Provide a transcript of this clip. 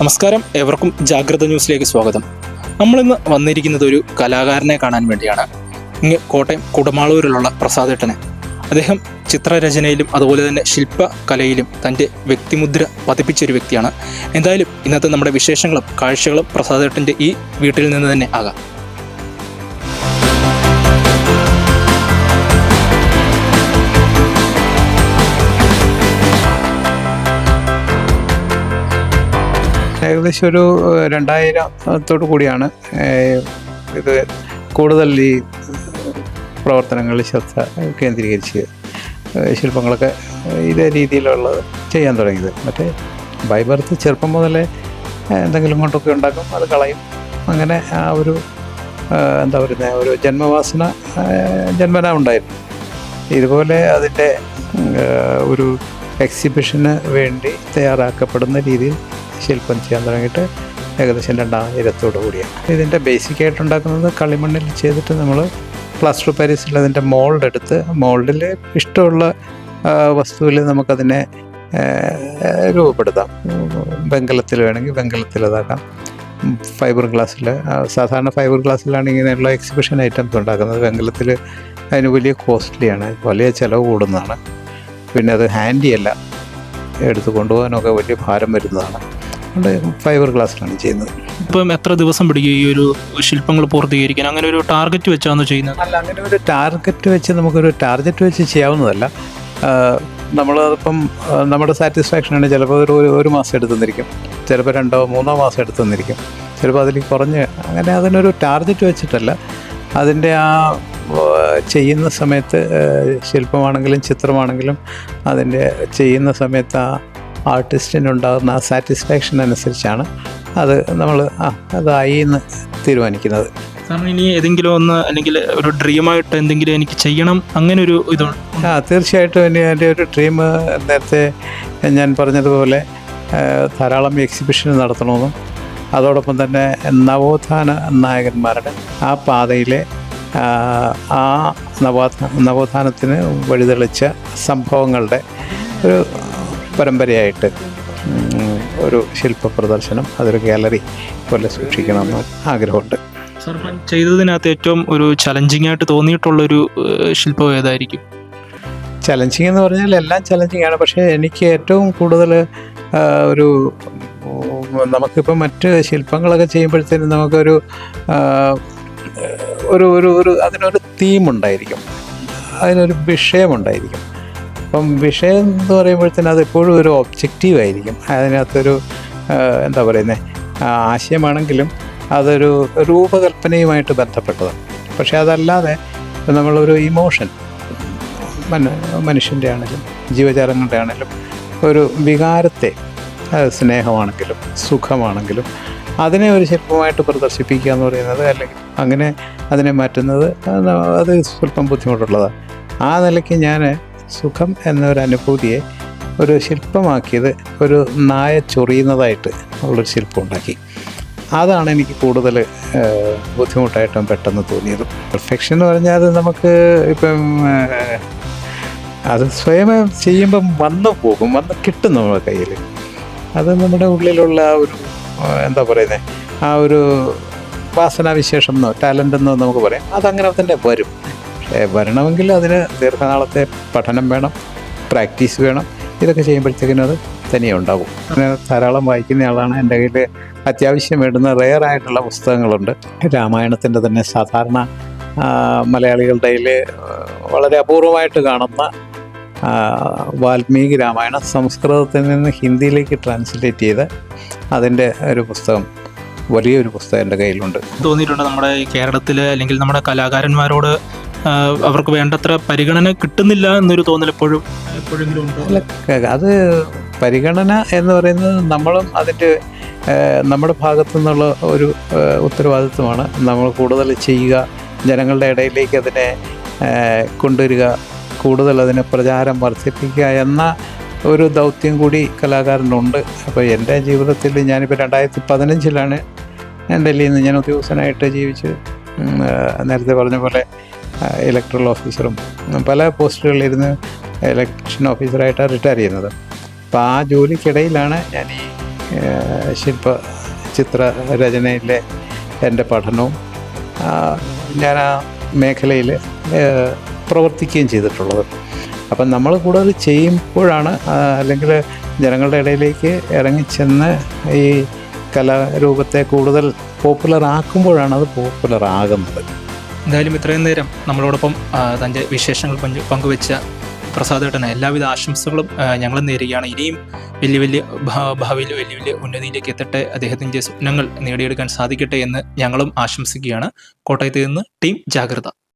നമസ്കാരം. ഏവർക്കും ജാഗ്രത ന്യൂസിലേക്ക് സ്വാഗതം. നമ്മളിന്ന് വന്നിരിക്കുന്നത് ഒരു കലാകാരനെ കാണാൻ വേണ്ടിയാണ്. ഇങ്ങ് കോട്ടയം കുടമാളൂരിലുള്ള പ്രസാദേട്ടന്. അദ്ദേഹം ചിത്രരചനയിലും അതുപോലെ തന്നെ ശില്പകലയിലും തന്റെ വ്യക്തിമുദ്ര പതിപ്പിച്ചൊരു വ്യക്തിയാണ്. എന്തായാലും ഇന്നത്തെ നമ്മുടെ വിശേഷങ്ങളും കാഴ്ചകളും പ്രസാദേട്ടന്റെ ഈ വീട്ടിൽ നിന്ന് തന്നെ ആകാം. ഏകദേശം ഒരു രണ്ടായിരത്തോട് കൂടിയാണ് ഇത് കൂടുതൽ ഈ പ്രവർത്തനങ്ങളിൽ ശ്രദ്ധ കേന്ദ്രീകരിച്ച് ശില്പങ്ങളൊക്കെ ഇതേ രീതിയിലുള്ളത് ചെയ്യാൻ തുടങ്ങിയത്. മറ്റേ ബൈബർത്ത് ചെറുപ്പം മുതലേ എന്തെങ്കിലും കൊണ്ടൊക്കെ ഉണ്ടാക്കും അത് കളയും. അങ്ങനെ ആ ഒരു എന്താ പറയുന്നത് ഒരു ജന്മവാസന ജന്മന ഉണ്ടായിരുന്നു. ഇതുപോലെ അതിന്റെ ഒരു എക്സിബിഷന് വേണ്ടി തയ്യാറാക്കപ്പെടുന്ന രീതിയിൽ ശില്പം ചെയ്യാൻ തുടങ്ങിയിട്ട് ഏകദേശം രണ്ടായിരത്തോടു കൂടിയാണ് ഇതിന്റെ ബേസിക് ആയിട്ട് ഉണ്ടാക്കുന്നത് കളിമണ്ണിൽ ചെയ്തിട്ട് നമ്മൾ പ്ലാസ്റ്റർ പാരീസിൽ അതിന്റെ മോൾഡ് എടുത്ത് മോൾഡിൽ ഇഷ്ടമുള്ള വസ്തുവിൽ നമുക്കതിനെ രൂപപ്പെടുത്താം. വെങ്കലത്തിൽ വേണമെങ്കിൽ വെങ്കലത്തിൽ അതാക്കാം ഫൈബർ ഗ്ലാസ്സിൽ സാധാരണ ഫൈബർ ഗ്ലാസ്സിലാണ് ഇങ്ങനെയുള്ള എക്സിബിഷൻ ഐറ്റംസ് ഉണ്ടാക്കുന്നത്. വെങ്കലത്തിൽ അതിന് വലിയ കോസ്റ്റ്ലിയാണ് വലിയ ചിലവ് കൂടുന്നതാണ്. പിന്നെ അത് ഹാൻഡിയല്ല എടുത്തു കൊണ്ടുപോകാനൊക്കെ വലിയ ഭാരം വരുന്നതാണ്. ഫൈബർ ഗ്ലാസ്സിലാണ് ചെയ്യുന്നത്. ഇപ്പം എത്ര ദിവസം പിടിക്കും ഈ ഒരു ശില്പങ്ങൾ പൂർത്തീകരിക്കാൻ? അങ്ങനെ ഒരു ടാർഗറ്റ് വെച്ചാണ് ചെയ്യുന്നത്? അല്ല അങ്ങനെ ഒരു ടാർഗറ്റ് വെച്ച് നമുക്കൊരു ടാർഗറ്റ് വെച്ച് ചെയ്യാവുന്നതല്ല. നമ്മൾ ഇപ്പം നമ്മുടെ സാറ്റിസ്ഫാക്ഷനാണ് ചിലപ്പോൾ ഒരു ഒരു- ഒരു മാസം എടുത്തുനിന്നിരിക്കും ചിലപ്പോൾ രണ്ടോ മൂന്നോ മാസം എടുത്തുനിന്നിരിക്കും ചിലപ്പോൾ അതിൽ കുറഞ്ഞ് അങ്ങനെ അതിനൊരു ടാർഗറ്റ് വെച്ചിട്ടല്ല. അതിന്റെ ആ ചെയ്യുന്ന സമയത്ത് ശില്പമാണെങ്കിലും ചിത്രമാണെങ്കിലും അതിന്റെ ചെയ്യുന്ന സമയത്ത് ആ ആർട്ടിസ്റ്റിനുണ്ടാകുന്ന ആ സാറ്റിസ്ഫാക്ഷൻ അനുസരിച്ചാണ് അത് നമ്മൾ ആ അതായി എന്ന് തീരുമാനിക്കുന്നത്. കാരണം ഇനി ഏതെങ്കിലും ഒന്ന് അല്ലെങ്കിൽ ഒരു ഡ്രീമായിട്ട് എന്തെങ്കിലും എനിക്ക് ചെയ്യണം അങ്ങനെ ഒരു ഇതുണ്ട്. ആ തീർച്ചയായിട്ടും ഇനി എന്റെ ഒരു ഡ്രീം നേരത്തെ ഞാൻ പറഞ്ഞതുപോലെ ധാരാളം എക്സിബിഷൻ നടത്തണമെന്നും അതോടൊപ്പം തന്നെ നവോത്ഥാന നായകന്മാരുടെ ആ പാതയിലെ ആ, നവോത്ഥാ നവോത്ഥാനത്തിന് വഴിതെളിച്ച സംഭവങ്ങളുടെ ഒരു പരമ്പരയായിട്ട് ഒരു ശില്പ പ്രദർശനം അതൊരു ഗാലറി പോലെ സൂക്ഷിക്കണമെന്ന് ആഗ്രഹമുണ്ട്. സാർ ചെയ്തതിനകത്ത് ഏറ്റവും ഒരു ചലഞ്ചിങ് ആയിട്ട് തോന്നിയിട്ടുള്ളൊരു ഒരു ശില്പം ഏതായിരിക്കും? ചലഞ്ചിങ് എന്ന് പറഞ്ഞാൽ എല്ലാം ചലഞ്ചിങ് ആണ്. പക്ഷേ എനിക്ക് ഏറ്റവും കൂടുതൽ ഒരു നമുക്കിപ്പോൾ മറ്റ് ശില്പങ്ങളൊക്കെ ചെയ്യുമ്പോഴത്തേനും നമുക്കൊരു ഒരു ഒരു ഒരു അതിനൊരു തീമുണ്ടായിരിക്കും അതിനൊരു വിഷയമുണ്ടായിരിക്കും അപ്പം വിഷയം എന്ന് പറയുമ്പോഴത്തേന് അത് എപ്പോഴും ഒരു ഒബ്ജക്റ്റീവ് ആയിരിക്കും. അതിനകത്തൊരു എന്താ പറയുന്നത് ആശയമാണെങ്കിലും അതൊരു രൂപകൽപ്പനയുമായിട്ട് ബന്ധപ്പെട്ടതാണ്. പക്ഷേ അതല്ലാതെ നമ്മളൊരു ഇമോഷൻ മന മനുഷ്യന്റെ ആണെങ്കിലും ജീവജാലങ്ങളുടെ ആണെങ്കിലും ഒരു വികാരത്തെ സ്നേഹമാണെങ്കിലും സുഖമാണെങ്കിലും അതിനെ ഒരു ശില്പമായിട്ട് പ്രദർശിപ്പിക്കുക എന്ന് പറയുന്നത് അല്ലെങ്കിൽ അങ്ങനെ അതിനെ മാറ്റുന്നത് അത് സ്വല്പം ബുദ്ധിമുട്ടുള്ളതാണ്. ആ നിലയ്ക്ക് ഞാൻ സുഖം എന്നൊരു അനുഭൂതിയെ ഒരു ശില്പമാക്കിയത് ഒരു നായ ചൊറിയുന്നതായിട്ട് ഉള്ളൊരു ശില്പം ഉണ്ടാക്കി അതാണ് എനിക്ക് കൂടുതൽ ബുദ്ധിമുട്ടായിട്ടും പെട്ടെന്ന് തോന്നിയത്. പെർഫെക്ഷൻ എന്ന് പറഞ്ഞാൽ അത് നമുക്ക് ഇപ്പം അത് സ്വയം ചെയ്യുമ്പം വന്നു പോകും വന്ന് കിട്ടും നമ്മുടെ കയ്യിൽ അത് നമ്മുടെ ഉള്ളിലുള്ള ഒരു എന്താ പറയുന്നത് ആ ഒരു വാസനാവിശേഷം എന്നോ ടാലന്റ് എന്നോ നമുക്ക് പറയാം. അതങ്ങനെ തന്നെ വരും. വരണമെങ്കിൽ അതിന് ദീർഘനാളത്തെ പഠനം വേണം പ്രാക്ടീസ് വേണം. ഇതൊക്കെ ചെയ്യുമ്പോഴത്തേക്കിനും അത് തനിയെ ഉണ്ടാവും. ഞാൻ ധാരാളം വായിക്കുന്ന ആളാണ്. എന്റെ കയ്യിൽ അത്യാവശ്യം വേണ്ടുന്ന റെയർ ആയിട്ടുള്ള പുസ്തകങ്ങളുണ്ട്. രാമായണത്തിന്റെ തന്നെ സാധാരണ മലയാളികളുടെ വളരെ അപൂർവമായിട്ട് കാണുന്ന വാൽമീകി രാമായണം സംസ്കൃതത്തിൽ നിന്ന് ഹിന്ദിയിലേക്ക് ട്രാൻസ്ലേറ്റ് ചെയ്ത് അതിന്റെ ഒരു പുസ്തകം വലിയൊരു പുസ്തകം എന്റെ കയ്യിലുണ്ട്. തോന്നിയിട്ടുണ്ട് നമ്മുടെ കേരളത്തിൽ അല്ലെങ്കിൽ നമ്മുടെ കലാകാരന്മാരോട് അവർക്ക് വേണ്ടത്ര പരിഗണന കിട്ടുന്നില്ല എന്നൊരു തോന്നൽ എപ്പോഴും എപ്പോഴെങ്കിലും അത് പരിഗണന എന്ന് പറയുന്നത് നമ്മളും അതിന്റെ നമ്മുടെ ഭാഗത്തു നിന്നുള്ള ഒരു ഉത്തരവാദിത്വമാണ്. നമ്മൾ കൂടുതൽ ചെയ്യുക ജനങ്ങളുടെ ഇടയിലേക്ക് അതിനെ കൊണ്ടുവരിക കൂടുതൽ അതിനെ പ്രചാരം വർദ്ധിപ്പിക്കുക എന്ന ഒരു ദൗത്യം കൂടി കലാകാരനുണ്ട്. അപ്പോൾ എന്റെ ജീവിതത്തിൽ ഞാനിപ്പോൾ രണ്ടായിരത്തി പതിനഞ്ചിലാണ് ഡൽഹിയിൽ നിന്ന് ഞാൻ ഉദ്യോഗസ്ഥനായിട്ട് ജീവിച്ച് നേരത്തെ പറഞ്ഞ പോലെ ഇലക്ട്രൽ ഓഫീസറും പല പോസ്റ്റുകളിലിരുന്ന് ഇലക്ഷൻ ഓഫീസറായിട്ടാണ് റിട്ടയർ ചെയ്യുന്നത്. അപ്പോൾ ആ ജോലിക്കിടയിലാണ് ഞാൻ ഈ ശില്പ ചിത്ര രചനയിലെ എന്റെ പഠനവും ഞാൻ ആ മേഖലയിൽ പ്രവർത്തിക്കുകയും ചെയ്തിട്ടുള്ളത്. അപ്പം നമ്മൾ കൂടുതൽ ചെയ്യുമ്പോഴാണ് അല്ലെങ്കിൽ ജനങ്ങളുടെ ഇടയിലേക്ക് ഇറങ്ങിച്ചെന്ന് ഈ കലാരൂപത്തെ കൂടുതൽ പോപ്പുലർ ആക്കുമ്പോഴാണ് അത് പോപ്പുലർ ആകുന്നത്. എന്തായാലും ഇത്രയും നേരം നമ്മളോടൊപ്പം തന്റെ വിശേഷങ്ങൾ പങ്കു പങ്കുവെച്ച പ്രസാദേട്ടന് എല്ലാവിധ ആശംസകളും ഞങ്ങൾ നേരുകയാണ്. ഇനിയും വലിയ വലിയ ഭാവിയിൽ വലിയ വലിയ ഉന്നതിയിലേക്ക് എത്തട്ടെ അദ്ദേഹത്തിന്റെ സ്വപ്നങ്ങൾ നേടിയെടുക്കാൻ സാധിക്കട്ടെ എന്ന് ഞങ്ങളും ആശംസിക്കുകയാണ്. കോട്ടയത്ത് നിന്ന് ടീം ജാഗ്രത.